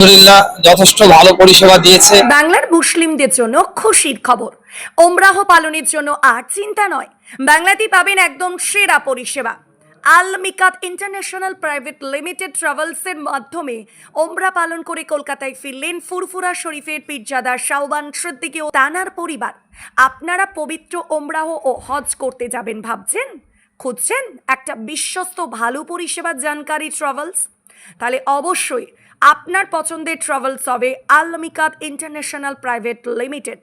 আলহামদুলিল্লাহ, যথেষ্ট ভালো পরিষেবা দিয়েছে। বাংলার মুসলিমদের জন্য খুশির খবর। ওমরাহ পালনের জন্য আর চিন্তা নয়। বাংলাতেই পাবেন একদম সেরা পরিষেবা। Al Miqat international private limited ট্রাভেলসের মাধ্যমে ওমরা পালন করে কলকাতায় ফিরলেন ফুরফুরা শরীফের পীরজাদা শাওবান সিদ্দিকী ও তানার পরিবার। আপনারা পবিত্র ওমরাহ ও হজ করতে যাবেন ভাবছেন? খুঁজছেন? একটা বিশ্বস্ত ভালো পরিষেবার জানকারী ট্রাভেলস? তাহলে অবশ্যই আপনার পছন্দের ট্রাভেলস হবে আলমিকাত ইন্টারন্যাশনাল প্রাইভেট লিমিটেড।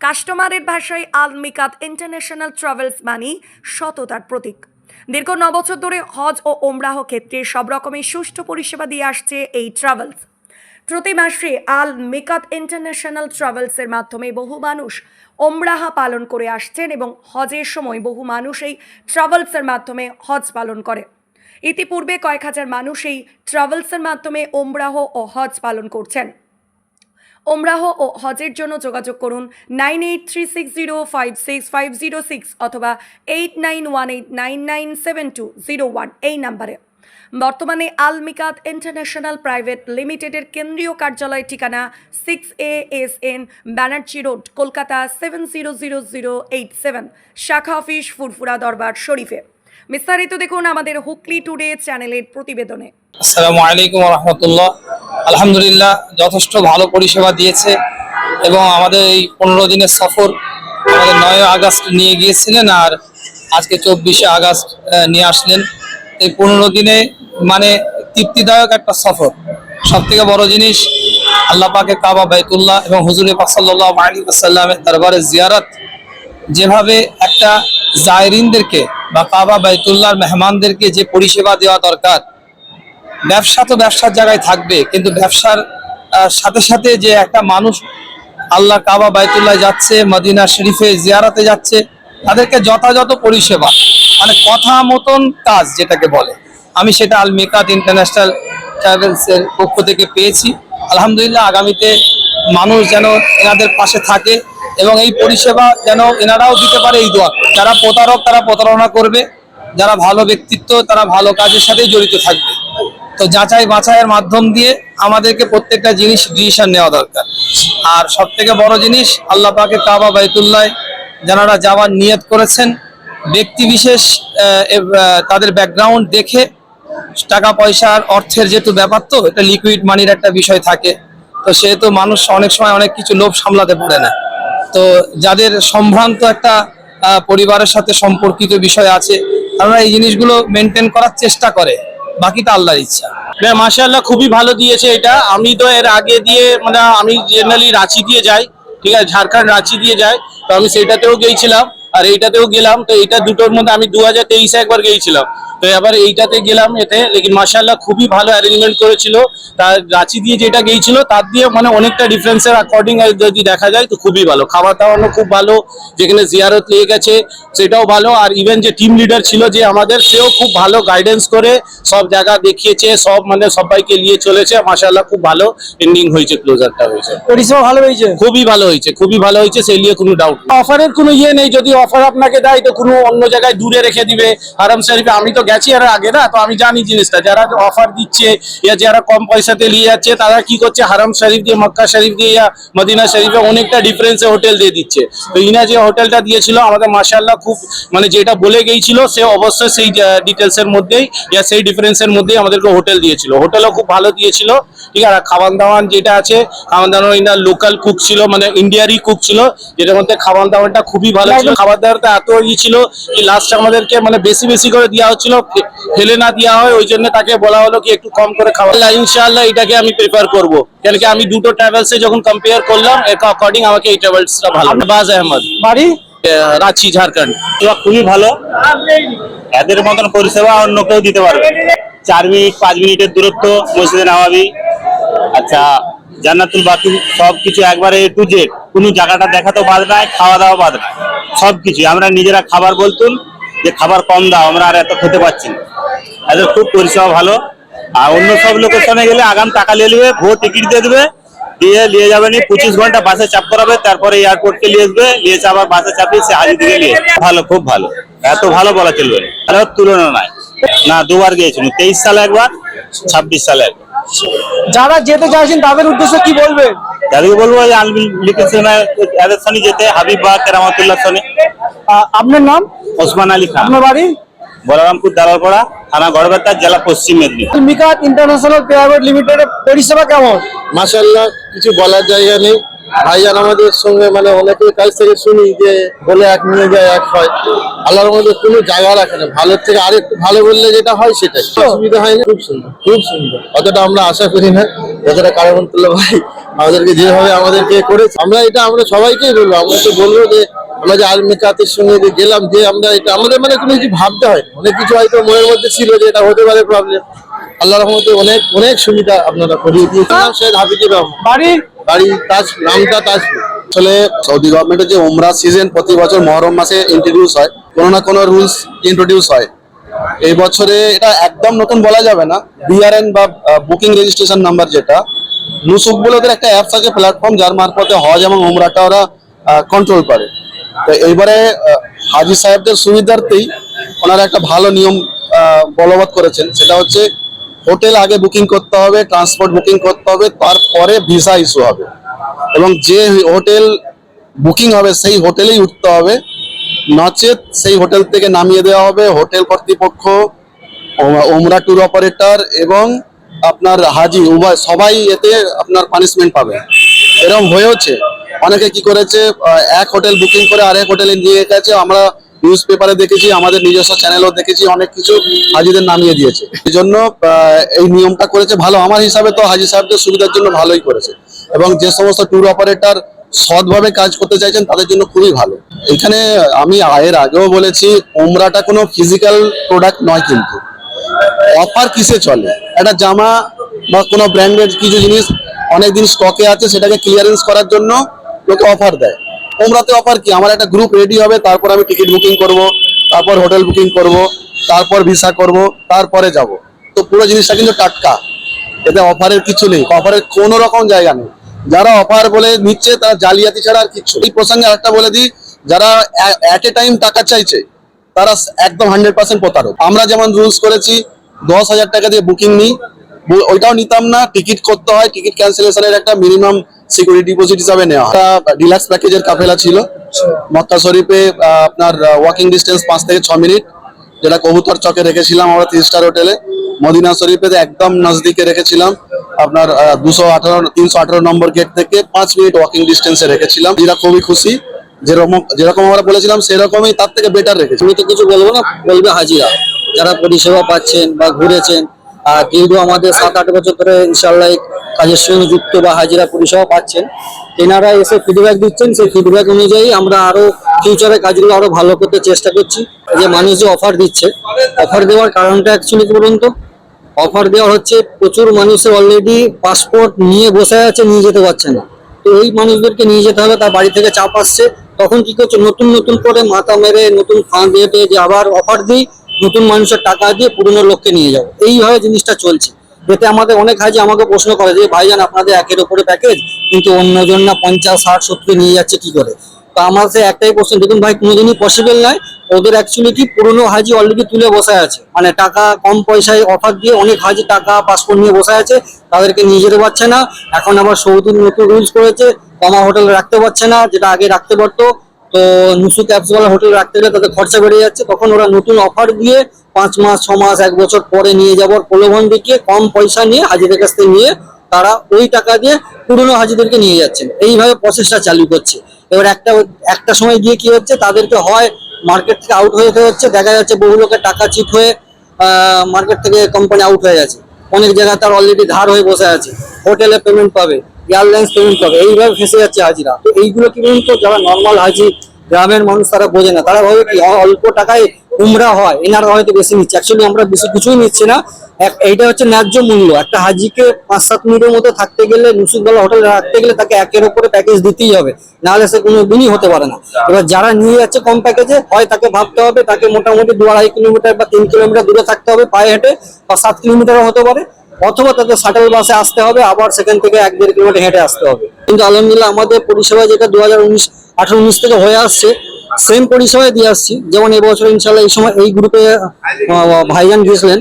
কাস্টমারের ভাষায় আলমিকাত ইন্টারন্যাশনাল ট্রাভেলস মানি সততার প্রতীক। দীর্ঘ ন বছর ধরে হজ ও ওমরাহ ক্ষেত্রে সব রকমের সুষ্ঠু পরিষেবা দিয়ে আসছে এই ট্রাভেলস প্রতি মাসে আল মিকাত ইন্টারন্যাশনাল ট্রাভেলসের মাধ্যমে বহু মানুষ ওমরাহা পালন করে আসছেন এবং হজের সময় বহু মানুষ এই ট্রাভেলসের মাধ্যমে হজ পালন করে। ইতিপূর্বে কয়েক হাজার মানুষ এই ট্রাভেলসের মাধ্যমে ওমরাহ ও হজ পালন করছেন। ওমরাহ ও হজের জন্য যোগাযোগ করুন nine eight three six zero five six five zero six অথবা eight nine one eight nine nine seven two zero one এই নাম্বারে। বর্তমানে আলমিকাত ইন্টারন্যাশনাল প্রাইভেট লিমিটেডের কেন্দ্রীয় কার্যালয় ঠিকানা six A S N Banerjee road, Kolkata seven zero zero zero eight seven, শাখা office Furfura দরবার শরীফে। বিস্তারিত দেখুন আমাদের হুকলি টুডে চ্যানেলের প্রতিবেদনে। আসসালামু আলাইকুম রহমতুল্লাহ আলহামদুলিল্লাহ, যথেষ্ট ভালো পরিষেবা দিয়েছে এবং আমাদের এই পনেরো দিনের সফর আমাদের নয় আগস্ট নিয়ে গিয়েছিলেন আর আজকে চব্বিশে আগস্ট নিয়ে আসলেন। এই পনেরো দিনে মানে তৃপ্তিদায়ক একটা সফর। সব থেকে বড় জিনিস, আল্লাহ পাকে কাবা বাইতুল্লাহ এবং হুজুর পাক সাল্লাহ আলী আসাল্লামের দরবারে জিয়ারত। যেভাবে একটা জায়রিনদেরকে বা কাবা বাইতুল্লাহর মেহমানদেরকে যে পরিষেবা দেওয়া দরকার, ব্যবসা তো ব্যবসার জায়গায় থাকবে, কিন্তু ব্যবসার সাথে সাথে যে একটা মানুষ আল্লাহ কাবা বাইতুল্লাহ যাচ্ছে, মদিনা শরীফে জিয়ারাতে যাচ্ছে, তাদেরকে যথাযথ পরিষেবা মানে কথা মতন কাজ যেটাকে বলে। আমি সেটা আল মেকাত ইন্টারন্যাশনাল ট্রাভেলস এর পক্ষ থেকে পেয়েছি। আলহামদুলিল্লাহ আগামীতে মানুষ যেন এনাদের পাশে থাকে এবং এই পরিষেবা যেন এনারাও দিতে পারে এই দোয়া যারা প্রতারক তারা প্রতারণা করবে, যারা ভালো ব্যক্তিত্ব তারা ভালো কাজের সাথে জড়িত থাকবে। তো যাচাই বাছাইয়ের মাধ্যম দিয়ে আমাদেরকে প্রত্যেকটা জিনিস ডিসিশন নেওয়া দরকার। আর সব থেকে বড় জিনিস, আল্লাহ পাকে কাবা বাইতুল্লাহ যারা যাওয়ার নিয়ত করেছেন, ব্যক্তি বিশেষ তাদের ব্যাকগ্রাউন্ড দেখে টাকা পয়সার অর্থের যেহেতু ব্যাপার তো, এটা লিকুইড মানির একটা বিষয় থাকে। তো সেহেতু মানুষ অনেক সময় অনেক কিছু লোভ সামলাতে পারে না। তো যাদের সম্ভ্রান্ত একটা পরিবারের সাথে সম্পর্কিত বিষয় আছে, তারা এই জিনিসগুলো মেনটেন করার চেষ্টা করে, বাকিটা আল্লাহর ইচ্ছা। মাশাআল্লাহ, খুবই ভালো দিয়েছে এটা। আমি তো এর আগে দিয়ে মানে আমি জেনারেলি রাঁচি দিয়ে যাই, ঠিক আছে, ঝাড়খণ্ড রাঁচি দিয়ে যাই, তো আমি সেটাতেও গিয়েছিলাম, আর এইটাতেও গেলাম, তো এইটা দুটোর মধ্যে আমি দু তেইশে একবার গিয়েছিলাম। তো এবার এইটাতে গেলাম এতে লেকিন মাশাআল্লাহ খুবই ভালো অ্যারেঞ্জমেন্ট করেছিল। তার রাঁচি দিয়ে যেটা গিয়েছিল তার দিয়ে মানে অনেকটা ডিফারেন্সের অ্যাকর্ডিং যদি দেখা যায় তো খুবই ভালো। খাবার দাবারও খুব ভালো যেখানে জিয়ারত নিয়ে গেছে সেটাও ভালো। আর ইভেন যে টিম লিডার ছিল যে আমাদের সেও খুব ভালো গাইডেন্স করে সব জায়গা দেখিয়েছে সব মানে সবাইকে নিয়ে চলেছে। মাশাআল্লাহ খুব ভালো এন্ডিং হয়েছে ক্লোজারটা হয়েছে। পরিষেবা ভালো হয়েছে? খুবই ভালো হয়েছে খুবই ভালো হয়েছে সেই নিয়ে কোনো ডাউট অফারের কোনো ইয়ে নেই যদি অফার আপনাকে দেয় তো কোনো অন্য জায়গায় দূরে রেখে দিবে। হারাম শরীফে আমি তো গেছি আর আগে না? তো আমি জানি জিনিসটা। যারা অফার দিচ্ছে ইয়া যারা কম পয়সাতে নিয়ে যাচ্ছে তারা কি করছে? হারাম শরীফ দিয়ে মক্কা শরীফ দিয়ে ইয়া মদিনা শরীফে অনেকটা ডিফারেন্সে হোটেল দিয়ে দিচ্ছে। তো ইনা যে হোটেলটা দিয়েছিল আমাদের মাশাআল্লাহ খুব মানে যেটা বলে গিয়েছিল সে অবশ্যই সেই ডিটেলসের মধ্যেই ইয়া সেই ডিফারেন্সের মধ্যেই আমাদেরকে হোটেল দিয়েছিল। হোটেলও খুব ভালো দিয়েছিল ঠিক আছে? খাওয়ান দাওয়ান যেটা আছে খাওয়ান দাওয়ান ইনার লোকাল কুক ছিল মানে ইন্ডিয়ারই কুক ছিল যেটার মধ্যে খাওয়ান দাওয়ানটা খুবই ভালো ছিল। খাবার দাবারটা এত ই ছিল কি লাস্ট আমাদেরকে মানে বেশি বেশি করে দেওয়া হচ্ছিল ফেলে না দেওয়া হয় ওই জন্য তাকে বলা হলো কি একটু কম করে খাওয়া। ইনশাআল্লাহ এটাকে আমি প্রেফার করব। কেন কি আমি দুটো ট্রাভেলসে যখন কম্পেয়ার করলাম অ্যাকর্ডিং আমাকে এই ট্রাভেলসটা ভালো বাজ আহমদ। বাড়ি? রাঁচি পরিষেবা খুবই ভালো। এদের মতন পরিষেবা অন্য কেউ দিতে পারবে চার মিনিট পাঁচ মিনিটের দূরত্ব মসজিদে নামাবি। আচ্ছা জান্নাতুল বাকি সব কিছু একবারে এ টু জেড কোনো জায়গাটা দেখা তো বাদ নাই খাওয়া দাওয়া বাদ নাই। সব কিছু আমরা নিজেরা খাবার বলতুন যে খাবার কম দাও, আমরা আর এত খেতে পাচ্ছি না। এদের খুব পরিষেবা ভালো। আর অন্য সব লোকেশনে গেলে আগাম টাকা নিয়ে নেবে ভোর টিকিট দিয়ে দেবে। দিয়ে নিয়ে যাবে নি, পঁচিশ ঘণ্টা বাসে চাপ করাবে, তারপরে এয়ারপোর্টকে নিয়ে আসবে, নিয়ে এসে আবার বাসে চাপিয়ে সে হাজির দিকে নিয়ে ভালো, খুব ভালো। এত ভালো বলা চলবে আর তুলনা নাই না, দুবার গিয়েছিল তেইশ সালে একবার, ছাব্বিশ সালে একবার। যারা যেতে চাইছেন, তাদের উদ্দেশ্যে কি বলবেন? তাদেরকে বলব যে আনলিমিটেড সিনেমা এদের সঙ্গে যেতে হাবিব বা কেরামতুল্লাহ সঙ্গে আপনার নাম? ওসমান আলী খান। আপনার বাড়ি? বলরামপুর দালালপাড়া থানা গড়বেতা জেলা পশ্চিম মেদিনীপুর। মিকাত ইন্টারন্যাশনাল প্রাইভেট লিমিটেডের পরিষেবা কেমন? মাসাল্লাহ কিছু বলার জায়গা নেই। ভাইজান আমাদের সঙ্গে মানে অনেকের কাছ থেকে শুনি যে বলে এক নিয়ে যায় এক হয়। আল্লাহর মধ্যে কোনো জায়গা রাখে না। ভালোর থেকে আরেকটু ভালো বললে যেটা হয় সেটাই। অসুবিধা হয়নি? খুব সুন্দর। খুব সুন্দর। অতটা আমরা আশা করি না। যতটা কারামন্তুল্লাহ ভাই আমাদেরকে যেভাবে আমাদেরকে করেছে আমরা এটা আমরা সবাইকেই বলব। আমরা তো বলব যে আমরা যে আর্মি কাতের সঙ্গে যে গেলাম যে আমরা এটা আমাদের মানে কোনো কিছু ভাবতে হয়। অনেক কিছু হয়তো মনের মধ্যে ছিল যে এটা হতে পারে প্রবলেম আল্লাহ রহমতে অনেক অনেক সুবিধা আপনারা করিয়ে দিয়েছিলাম সৈয়দ হাবিজুর রহমান। বাড়ি? বাড়ি তাজ নামটা তাজপুর। আসলে সৌদি গভর্নমেন্টের যে উমরা সিজন প্রতি বছর মহরম মাসে ইন্ট্রোডিউস হয় কোনো না কোনো রুলস ইন্ট্রোডিউস হয়। এই বছরে এটা একদম নতুন বলা যাবে না। বিআরএন বা বুকিং রেজিস্ট্রেশন নাম্বার যেটা নুসুক বলে একটা অ্যাপস আছে প্ল্যাটফর্ম যার মারফতে হজ এবং উমরাটা ওরা কন্ট্রোল করে। তো এইবারে হাজি সাহেবদের সুবিধার্থেই ওনারা একটা ভালো নিয়ম বলবৎ করেছেন। সেটা হচ্ছে হোটেল আগে বুকিং করতে হবে ট্রান্সপোর্ট বুকিং করতে হবে, তারপরে ভিসা ইস্যু হবে। এবং যে হোটেল বুকিং হবে, সেই হোটেলেই উঠতে হবে। নচেত সেই হোটেল থেকে নামিয়ে দেওয়া হবে। হোটেল কর্তৃপক্ষ ওমরা ট্যুর অপারেটর এবং আপনার হাজি, উভয় সবাই এতে আপনার পানিশমেন্ট পাবে। এরকম হয়েওছে অনেকে কি করেছে এক হোটেল বুকিং করে আরেক হোটেলে নিয়ে গেছে। আমরা নিউজ পেপারে দেখেছি, আমাদের নিজস্ব চ্যানেলও দেখেছি, অনেক কিছু হাজিদের নামিয়ে দিয়েছে। এই জন্য এই নিয়মটা করেছে ভালো। আমার হিসাবে তো হাজি সাহেবদের সুবিধার জন্য ভালোই করেছে। এবং যে সমস্ত ট্যুর অপারেটর সৎভাবে কাজ করতে চাইছেন, তাদের জন্য খুবই ভালো। এখানে আমি আয়ের আগেও বলেছি, উমরাটা কোনো ফিজিক্যাল প্রোডাক্ট নয় কিন্তু। অফার কিসে চলে? একটা জামা বা কোনো ব্র্যান্ডেড কিছু জিনিস অনেকদিন স্টকে আছে, সেটাকে ক্লিয়ারেন্স করার জন্য লোকে অফার দেয়। ওমরাতে অফার কি? আমার একটা গ্রুপ রেডি হবে, তারপর আমি টিকিট বুকিং করব, তারপর হোটেল বুকিং করব, তারপর ভিসা করব, তারপরে যাব। তো পুরো জিনিসটা কিন্তু টাটকা। এতে অফারের কিছু নেই অফারের কোনো রকম জায়গা নেই। যারা অফার বলে নিচ্ছে, তারা জালিয়াতি ছাড়া আর কিছু। এই প্রসঙ্গে একটা বলে দিই, যারা অ্যাট এ টাইম টাকা চাইছে, তারা একদম হান্ড্রেড পার্সেন্ট প্রতারক। আমরা যেমন রুলস করেছি দশ হাজার টাকা দিয়ে বুকিং নিই। ওইটাও নিতাম না টিকিট করতে হয় টিকিট ক্যান্সেলেশনের একটা মিনিমাম সিকিউরিটি ডিপোজিট হিসাবে নেওয়া। একটা ডিলাক্স প্যাকেজের কাফেলা ছিল। মক্কা শরীফে আপনার ওয়াকিং ডিস্টেন্স পাঁচ থেকে ছ মিনিট যেটা কবুতর চকে রেখেছিলাম আমরা থ্রি স্টার হোটেলে মদিনা শরীফে একদম নজদিকে রেখেছিলাম। আপনার দুশো আঠারো, তিনশো আঠারো নম্বর গেট থেকে পাঁচ মিনিট ওয়াকিং ডিস্টেন্সে রেখেছিলাম। যেটা খুবই খুশি। যেরকম যেরকম আমরা বলেছিলাম, সেরকমই তার থেকে বেটার রেখেছি। তুমি তো কিছু বলব না, বলবে হাজিরা। যারা পরিষেবা পাচ্ছেন বা ঘুরেছেন দীর্ঘ আমাদের সাত আট বছর ধরে ইনশাল্লাহ কাজের সঙ্গে যুক্ত বা হাজিরা পরিষেবা পাচ্ছেন। তেনারা এসে ফিডব্যাক দিচ্ছেন, সেই ফিডব্যাক অনুযায়ী আমরা আরও ফিউচারে কাজগুলো আরও ভালো করতে চেষ্টা করছি। যে মানুষ যে অফার দিচ্ছে অফার দেওয়ার কারণটা অ্যাকচুয়ালি কি বলুন তো? অফার দেওয়া হচ্ছে প্রচুর মানুষের অলরেডি পাসপোর্ট নিয়ে বসে আছে, নিয়ে যেতে পারছে না। তো এই মানুষদেরকে নিয়ে যেতে হবে, তার বাড়ি থেকে চাপ আসছে। তখন কি করছে? নতুন নতুন করে মাথা মেরে, নতুন ফাঁদ দিয়ে যে আবার অফার দিই নতুন মানুষের টাকা দিয়ে পুরনো লোককে নিয়ে যাব। এইভাবে জিনিসটা চলছে। এতে আমাদের অনেক হাজি আমাকে প্রশ্ন করে যে ভাইজান আপনাদের একের ওপরে প্যাকেজ কিন্তু অন্যজন না পঞ্চাশ, ষাট, সত্তর নিয়ে যাচ্ছে কি করে? তো আমার সে একটাই কোশ্চেন দেখুন ভাই, কোনোদিনই পসিবল নয়। ওদের অ্যাকচুয়ালি কি পুরনো হাজি অলরেডি তুলে বসে আছে। মানে টাকা কম পয়সায় অফার দিয়ে অনেক হাজি টাকা পাসপোর্ট নিয়ে বসে আছে। তাদেরকে নিয়ে যেতে পারছে না। এখন আবার সৌদির নতুন রুলস করেছে। কমা হোটেল রাখতে পারছে না, যেটা আগে রাখতে পারতো। তো নুসু ক্যাপসওয়ালা হোটেল রাখতে গেলে তাদের খরচা বেড়ে যাচ্ছে। তখন ওরা নতুন অফার দিয়ে পাঁচ মাস, ছ মাস, এক বছর পরে নিয়ে যাওয়ার প্রলোভন দেখিয়ে কম পয়সা নিয়ে হাজিদের কাছ থেকে নিয়ে তারা ওই টাকা দিয়ে পুরনো হাজিদেরকে নিয়ে যাচ্ছেন। এইভাবে প্রসেসটা চালু করছে। এবার একটা একটা সময় গিয়ে কি হচ্ছে, তাদেরকে হয় মার্কেট থেকে আউট হয়ে হচ্ছে। দেখা যাচ্ছে বহু লোকের টাকা চিট হয়ে মার্কেট থেকে কোম্পানি আউট হয়ে গেছে। অনেক জায়গায় তার অলরেডি ধার হয়ে বসে আছে। হোটেলে পেমেন্ট পাবে। এয়ারলাইন্স পেমেন্ট পাবে। এইভাবে ফেসে যাচ্ছে হাজিরা। তো এইগুলো কি বলুন তো, যারা নর্মাল হাজি, গ্রামের মানুষ, তারা বোঝে না। তারা ভাবে কি অল্প টাকায় উমরা হয়। এনারা হয়তো বেশি নিচ্ছে। অ্যাকচুয়ালি আমরা বেশি কিছুই নিচ্ছি না। এক- এইটা হচ্ছে ন্যায্য মূল্য। একটা হাজিকে পাঁচ সাত মিনিটের মতো থাকতে গেলে মুসুকবেলা হোটেলে রাখতে গেলে তাকে একের উপরে প্যাকেজ দিতেই হবে। নাহলে সে কোনো দিনই হতে পারে না। এবার যারা নিয়ে যাচ্ছে কম প্যাকেজে হয় তাকে ভাবতে হবে, তাকে মোটামুটি দু আড়াই কিলোমিটার বা তিন কিলোমিটার দূরে থাকতে হবে পায়ে হেঁটে, বা সাত কিলোমিটারও হতে পারে। অথবা তাদের শাটল বাসে আসতে হবে, আবার সেখান থেকে এক দেড় কিলোমিটার হেঁটে আসতে হবে। কিন্তু আলহামদুলিল্লাহ আমাদের পরিষেবা যেটা দু হাজার উনিশ উনিশ থেকে হয়ে আসছে সেম পরিষেবায় দিয়ে আসছি। যেমন এবছর ইনশাল্লাহ এই সময় এই গ্রুপে ভাইজান গিয়েছিলেন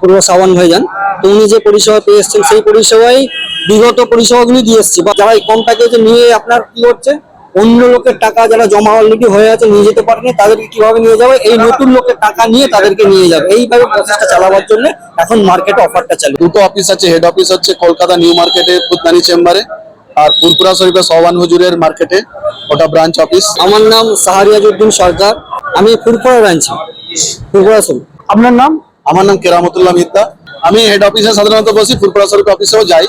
পূর্ব সাওয়ান ভাইজান। তো উনি যে পরিষেবা পেয়ে এসছেন, সেই পরিষেবাই বিগত পরিষেবাগুলি দিয়ে এসছি। বা যারা এই কম প্যাকেজে নিয়ে আপনার কি হচ্ছে অন্য লোকের টাকা যারা জমা অলরেডি হয়ে আছে নিয়ে যেতে পারেনি তাদেরকে কীভাবে নিয়ে যাবে? এই নতুন লোকের টাকা নিয়ে তাদেরকে নিয়ে যাবে। এইভাবে প্রসেসটা চালাবার জন্য এখন মার্কেটে অফারটা চালু। দুটো অফিস আছে হেড অফিস হচ্ছে কলকাতা নিউ মার্কেটে পুতনানি চেম্বারে আর পুরপুরা শরীফে সওয়ান হুজুরের মার্কেটে ওটা ব্রাঞ্চ অফিস আমার নাম সাহারিয়াজউদ্দিন সরকার। আমি ফুরফুরা ব্রাঞ্চে ফুরফুরা শরীফ। আপনার নাম? আমার নাম কেরামতুল্লাহ মিদ্দা। আমি হেড অফিসে সাধারণত বসি ফুরপুরা শরীফ অফিসেও যাই।